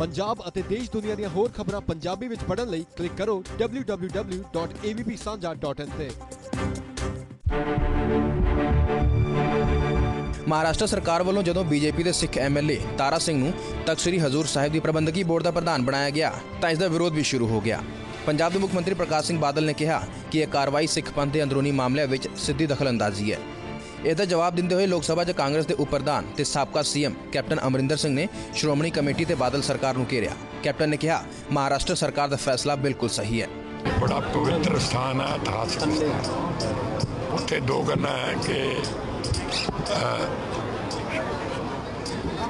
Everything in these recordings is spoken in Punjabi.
ਪੰਜਾਬ ਅਤੇ ਦੇਸ਼ ਦੁਨੀਆ ਦੀਆਂ ਹੋਰ ਖਬਰਾਂ ਪੰਜਾਬੀ ਵਿੱਚ ਪੜ੍ਹਨ ਲਈ ਕਲਿੱਕ ਕਰੋ www.avpsanja.in ਤੇ। ਮਹਾਰਾਸ਼ਟਰ ਸਰਕਾਰ ਵੱਲੋਂ ਜਦੋਂ ਬੀਜੇਪੀ ਦੇ ਸਿੱਖ ਐਮਐਲਏ ਤਾਰਾ ਸਿੰਘ ਨੂੰ ਤਖਤ ਸ੍ਰੀ ਹਜ਼ੂਰ ਸਾਹਿਬ ਦੀ ਪ੍ਰਬੰਧਕੀ ਬੋਰਡ ਦਾ ਪ੍ਰਧਾਨ ਬਣਾਇਆ ਗਿਆ, ਤਾਂ ਇਸ ਦਾ ਵਿਰੋਧ ਵੀ ਸ਼ੁਰੂ ਹੋ ਗਿਆ। ਪੰਜਾਬ ਦੇ ਮੁੱਖ ਮੰਤਰੀ ਪ੍ਰਕਾਸ਼ ਸਿੰਘ ਬਾਦਲ ਨੇ ਕਿਹਾ ਕਿ ਇਹ ਕਾਰਵਾਈ ਸਿੱਖ ਪੰਥ ਦੇ ਅੰਦਰੂਨੀ ਮਾਮਲਿਆਂ ਵਿੱਚ ਸਿੱਧੀ ਦਖਲਅੰਦਾਜ਼ੀ ਹੈ। ਇਹਦਾ ਜਵਾਬ ਦਿੰਦੇ ਹੋਏ ਲੋਕ ਸਭਾ 'ਚ ਕਾਂਗਰਸ ਦੇ ਉਪ ਪ੍ਰਧਾਨ ਤੇ ਸਾਬਕਾ ਸੀਐਮ ਕੈਪਟਨ ਅਮਰਿੰਦਰ ਸਿੰਘ ਨੇ ਸ਼੍ਰੋਮਣੀ ਕਮੇਟੀ ਤੇ ਬਾਦਲ ਸਰਕਾਰ ਨੂੰ ਘੇਰਿਆ। ਕੈਪਟਨ ਨੇ ਕਿਹਾ, ਮਹਾਰਾਸ਼ਟਰ ਸਰਕਾਰ ਦਾ ਫੈਸਲਾ ਬਿਲਕੁਲ ਸਹੀ ਹੈ। ਬੜਾ ਪਵਿੱਤਰ ਸਥਾਨ ਹੈ ਇਤਿਹਾਸਕ ਸਥਾਨ। ਉੱਥੇ ਦੋ ਗੱਲਾਂ ਹੈ ਕਿ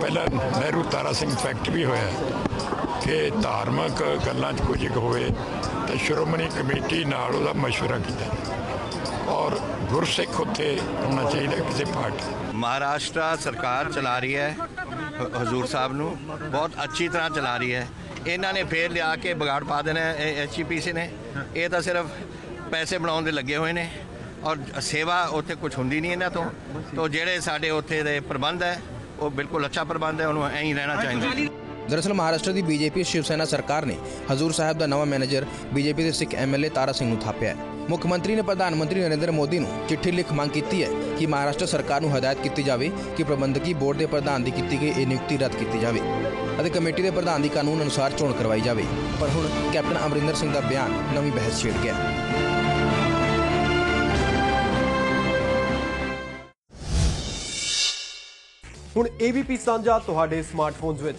ਪਹਿਲਾਂ ਨਹਿਰੂ ਤਾਰਾ ਸਿੰਘ ਫੈਕਟ ਵੀ ਹੋਇਆ ਕਿ ਧਾਰਮਿਕ ਗੱਲਾਂ 'ਚ ਕੁਝ ਹੋਵੇ ਤਾਂ ਸ਼੍ਰੋਮਣੀ ਕਮੇਟੀ ਨਾਲ ਉਹਦਾ ਮਸ਼ਵਰਾ ਕੀਤਾ। ਔਰ ਗੁਰਸਿੱਖ ਉੱਥੇ ਹੋਣਾ ਚਾਹੀਦਾ ਕਿਸੇ ਪਾਰਟੀ ਮਹਾਰਾਸ਼ਟਰ ਸਰਕਾਰ ਚਲਾ ਰਹੀ ਹੈ ਹਜ਼ੂਰ ਸਾਹਿਬ ਨੂੰ ਬਹੁਤ ਅੱਛੀ ਤਰ੍ਹਾਂ ਚਲਾ ਰਹੀ ਹੈ। ਇਹਨਾਂ ਨੇ ਫੇਰ ਲਿਆ ਕੇ ਵਿਗਾੜ ਪਾ ਦੇਣਾ ਐਚਪੀਸੀ ਨੇ। ਇਹ ਤਾਂ ਸਿਰਫ ਪੈਸੇ ਬਣਾਉਣ ਦੇ ਲੱਗੇ ਹੋਏ ਨੇ ਔਰ ਸੇਵਾ ਉੱਥੇ ਕੁਝ ਹੁੰਦੀ ਨਹੀਂ ਇਹਨਾਂ ਤੋਂ। ਤੋਂ ਜਿਹੜੇ ਸਾਡੇ ਉੱਥੇ ਦੇ ਪ੍ਰਬੰਧ ਹੈ, ਉਹ ਬਿਲਕੁਲ ਅੱਛਾ ਪ੍ਰਬੰਧ ਹੈ, ਉਹਨੂੰ ਐਂ ਹੀ ਰਹਿਣਾ ਚਾਹੀਦਾ ਦਰਅਸਲ ਮਹਾਰਾਸ਼ਟਰ ਦੀ ਬੀਜੇਪੀ ਸ਼ਿਵ ਸੈਨਾ ਸਰਕਾਰ ਨੇ ਹਜ਼ੂਰ ਸਾਹਿਬ ਦਾ ਨਵਾਂ ਮੈਨੇਜਰ ਬੀਜੇਪੀ ਦੇ ਸਿੱਖ ਐਮਐਲਏ ਤਾਰਾ ਸਿੰਘ ਨੂੰ ਥਾਪਿਆ ਹੈ ਮੁੱਖ ਮੰਤਰੀ ਨੇ ਪ੍ਰਧਾਨ ਮੰਤਰੀ ਨਰਿੰਦਰ ਮੋਦੀ ਨੂੰ ਚਿੱਠੀ ਲਿਖ ਮੰਗ ਕੀਤੀ ਹੈ ਕਿ ਮਹਾਰਾਸ਼ਟਰ ਸਰਕਾਰ ਨੂੰ ਹਦਾਇਤ ਕੀਤੀ ਜਾਵੇ ਕਿ ਪ੍ਰਬੰਧਕੀ ਬੋਰਡ ਦੇ ਪ੍ਰਧਾਨ ਦੀ ਕੀਤੀ ਗਈ ਇਹ ਨਿਯੁਕਤੀ ਰੱਦ ਕੀਤੀ ਜਾਵੇ ਅਤੇ ਕਮੇਟੀ ਦੇ ਪ੍ਰਧਾਨ ਦੀ ਕਾਨੂੰਨ ਅਨੁਸਾਰ ਚੋਣ ਕਰਵਾਈ ਜਾਵੇ ਪਰ ਹੁਣ ਕੈਪਟਨ ਅਮਰਿੰਦਰ ਸਿੰਘ ਦਾ ਬਿਆਨ ਨਵੀਂ ਬਹਿਸ ਛੇੜ ਗਿਆ ਹੁਣ AVP ਸਾਂਝਾ ਤੁਹਾਡੇ ਸਮਾਰਟਫੋਨਸ ਵਿੱਚ